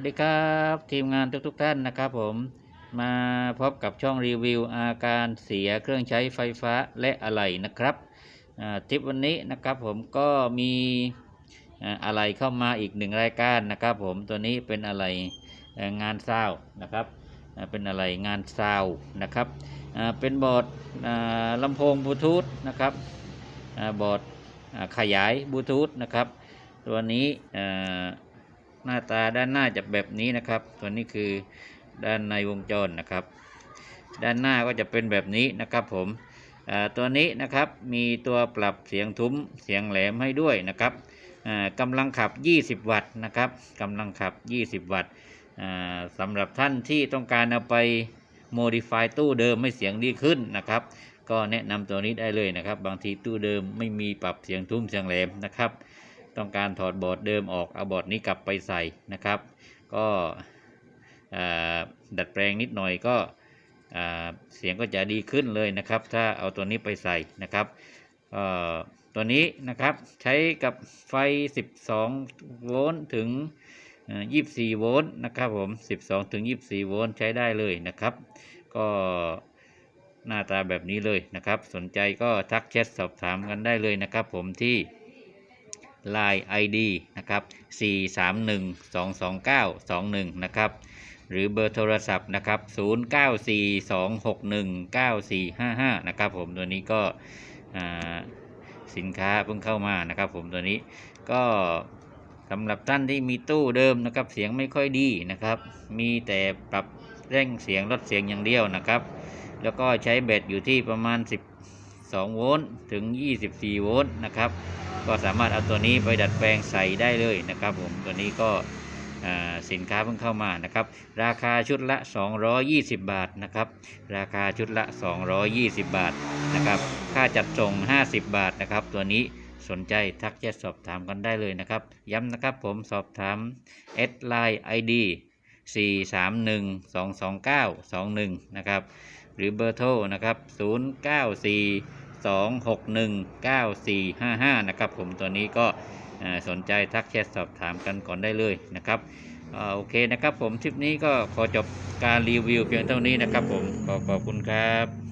วัสดีครับ ทีมงานทุกๆทท่านนะครับผมมาพบกับช่องรีวิวอาการเสียเครื่องใช้ไฟฟ้าและอะไหล่นะครับทริปวันนี้นะครับผมก็มีอะไหล่เข้ามาอีกหนึ่งรายการนะครับผมตัวนี้เป็นอะไหล่เอ่องานซาวนะครับเป็นอะไหล่งานซาวนะครับเป็นบอร์ดลำโพงบลูทูธนะครับบอร์ดขยายบลูทูธนะครับตัวนี้ หน้าตาด้านหน้าจะแบบนี้นะครับตัวนี้คือด้านในวงจรนะครับ ด้านหน้าก็จะเป็นแบบนี้นะครับผมอ่าตัวนี้นะครับมีตัวปรับเสียงทุ้มเสียงแหลมให้ด้วยนะครับอ่ากำลังขับ 20 วัตต์นะครับกำลังขับ 20 วัตต์อ่าสำหรับท่านที่ต้องการเอาไป modify ตู้เดิมให้เสียงดีขึ้นนะครับ ก็แนะนำตัวนี้ได้เลยนะครับ บางทีตู้เดิมไม่มีปรับเสียงทุ้มเสียงแหลมนะครับ ต้องการถอดบอร์ดเดิมออกเอาบอร์ดนี้กลับไปใส่นะครับ ก็ดัดแปลงนิดหน่อยก็เสียงก็จะดีขึ้นเลยนะครับ ถ้าเอาตัวนี้ไปใส่นะครับตัวนี้นะครับใช้กับไฟ 12 โวลต์ถึงเอ่อ24 โวลต์นะครับผม 12 ถึง 24 โวลต์ใช้ได้เลยนะครับ ก็หน้าตาแบบนี้เลยนะครับ สนใจก็ทักแชทสอบถามกันได้เลยนะครับผมที่ Line ID นะครับ 431-229-21 นะครับ หรือเบอร์โทรศัพท์นะครับ 0942619455 นะครับผมตัวนี้ก็สินค้าเพิ่งเข้ามานะครับผมตัวนี้ก็สำหรับท่านที่มีตู้เดิมนะครับเสียงไม่ค่อยดีนะครับ มีแต่ปรับเร่งเสียงลดเสียงอย่างเดียวนะครับ แล้วก็ใช้แบตอยู่ที่ประมาณ 12 โวลต์ถึง 24 โวลต์นะครับ ก็สามารถเอาตัวนี้ไปดัดแปลงใส่ได้เลยนะครับผมตัวนี้ก็สินค้าเพิ่งเข้ามานะครับ ราคาชุดละ 220 บาทนะครับ ราคาชุดละ 220 บาทนะครับ ค่าจัดส่ง 50 บาทนะครับ ตัวนี้สนใจทักแชทสอบถามกันได้เลยนะครับ ย้ำนะครับผมสอบถามแอดไลน์ ID 431-229-21 นะครับ หรือเบอร์โทรนะครับ 094 261 9455 นะครับผมตัวนี้ก็สนใจทักแชทสอบถามกันก่อนได้เลยนะครับอโอเคนะครับผมทริปนี้ก็ขอจบการรีวิวเพียงเท่านี้นะครับผมขอขอบคุณครับ